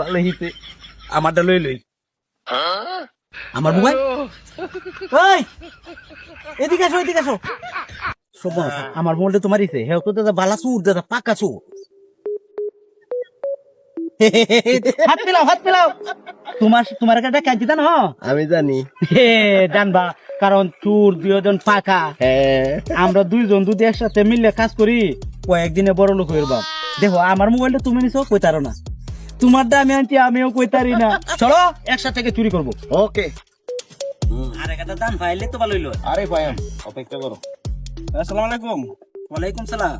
ভালো হিতে আমারটা লই লই। আমার মোবাইল? ওই এদিকে আসো এদিকে আসো। আমার মোবাইলটা তোমার তো দাদা বালা সুর দাদা পাকা সুর হাত মিলাও হাত মিলাও। তোমার তোমার কাছে কাজ আমি জানি। হে জানবা কারণ চুর দুজন পাকা। আমরা দুইজন যদি একসাথে মিললে কাজ করি কয়েকদিনে বড় লোক হইর বাপ। দেখো আমার মোবাইলটা তুমি নিছো কই কইতারো না। তোমারটা আমি আনছি আমিও কইতারি না। চলো একসাথে থেকে চুরি করব। ওকে। আর একটা দান পাইলে তো ভালো হইল। আরে ভাইয়াম অপেক্ষা করো। আসসালামু আলাইকুম। ওয়ালাইকুম সালাম।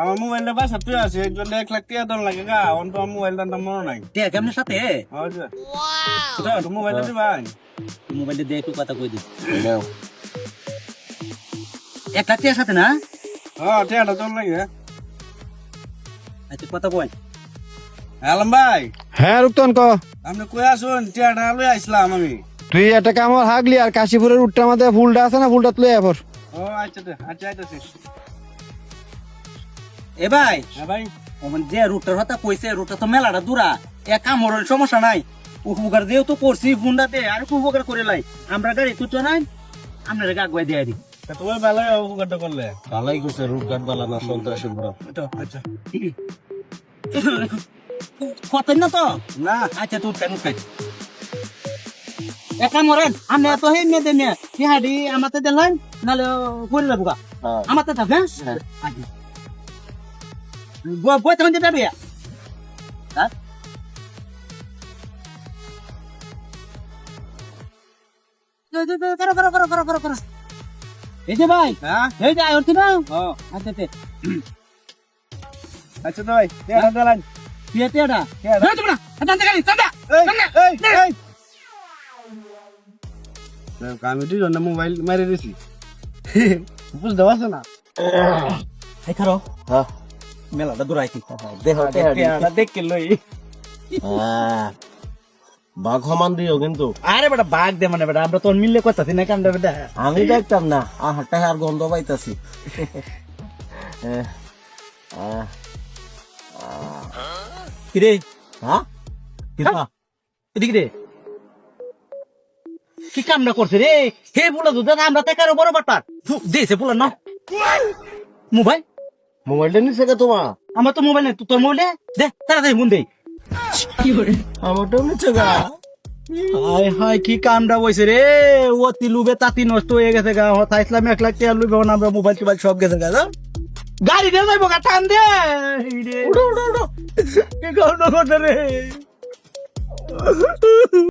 আমার মোবাইলটা বাসা তুই আছে এর জন্য এক লাখ টাকা দন লাগে গা। অন তো আমার মোবাইলটার দাম মনে নাই। ঠিক আছে আপনার সাথে মোবাইলটা দি ভাই। মোবাইলটা দিয়ে একটু কথা কই দিই নাও এক লাখ টাকার সাথে না? হ্যাঁ টাকাটা দন লাগে। আচ্ছা কথা কই আলম ভাই। হ্যাঁ রুক্তন ক। আপনি কই আসুন টাকাটা লই আইছিলাম আমি। তুই একটা কামড় হাগলি আর কাশীপুরের উঠটার মধ্যে ফুলটা আছে না ফুলটা তুলে এবার ও আচ্ছা দে, আচ্ছা আইতাছি। এ ভাই হ্যাঁ ভাই। ও মানে যে রুটটার কথা কইছে রুটটা তো মেলাটা দূরা। এক কামড়ের সমস্যা নাই। উপকার দিয়েও তো করছি ফোনটা দে আর উপকার করে লাই। আমরা গাড়ি তুই তো নাই আপনার আগুয়াই দিয়ে দিই। তা তুমি ভালোই উপকারটা করলে? ভালোই করছে রূপঘাট বালা না সন্ত্রাসী বুড়া আচ্ছা। কতেন না তো না আচ্ছা তুই কেন খাই একা মরেন আমি তো হেই মেয়ে দে মেয়ে ইহাডি আমাতে দিলেন নালে করে দেবো গা হ্যাঁ আমাতে থাক হ্যাঁ আচ্ছা বই বই তখন যেতে বিয়া হ্যাঁ করো করো করো করো করো করো এই যে ভাই হ্যাঁ এই যে আয়রতি না ও আচ্ছা তে আচ্ছা তো ভাই টাকাটা তেডা। এই তোমরা আদান দেখালি চান্দা এই তুই জন্য মোবাইল মেরে দিছি বুঝতে পারছ না? এই খারো। হ্যাঁ। মেলাটা দূরাইছি দেহ তেডা দেখকে লই। বাঘ সমান দিও কিন্তু। আরে বেটা বাঘ দে মানে বেটা আমরা তোর মিললে কথা না কামটা বেটা। আমি দেখতাম না। আহ টাকার গন্ধ পাইতাছি। কিরে? হ্যাঁ? কিরা এদিকে রে কি কামটা করছে রে? হে বলে দুধ আমরা তেকারও বড় বাটার। দিয়েছে বলে না মোবাইল? মোবাইলটা নিছে কে তোমার? আমার তো মোবাইল নেই তোর মোবাইল? দে তাড়াতাড়ি মন দেই। আমারটাও নিচ্ছে গা হায় হায় কি কামটা বইছে রে? ও তিলুবে তাতি নষ্ট হয়ে গেছে গা। হতা ইসলাম এক লাখ টাকা লুবে আমরা মোবাইল টোবাইল সব গেছে গা? গাড়ি দিয়ে যাইব গা টান দে। উড়ো উড়ো উড়ো কি কামটা করছে রে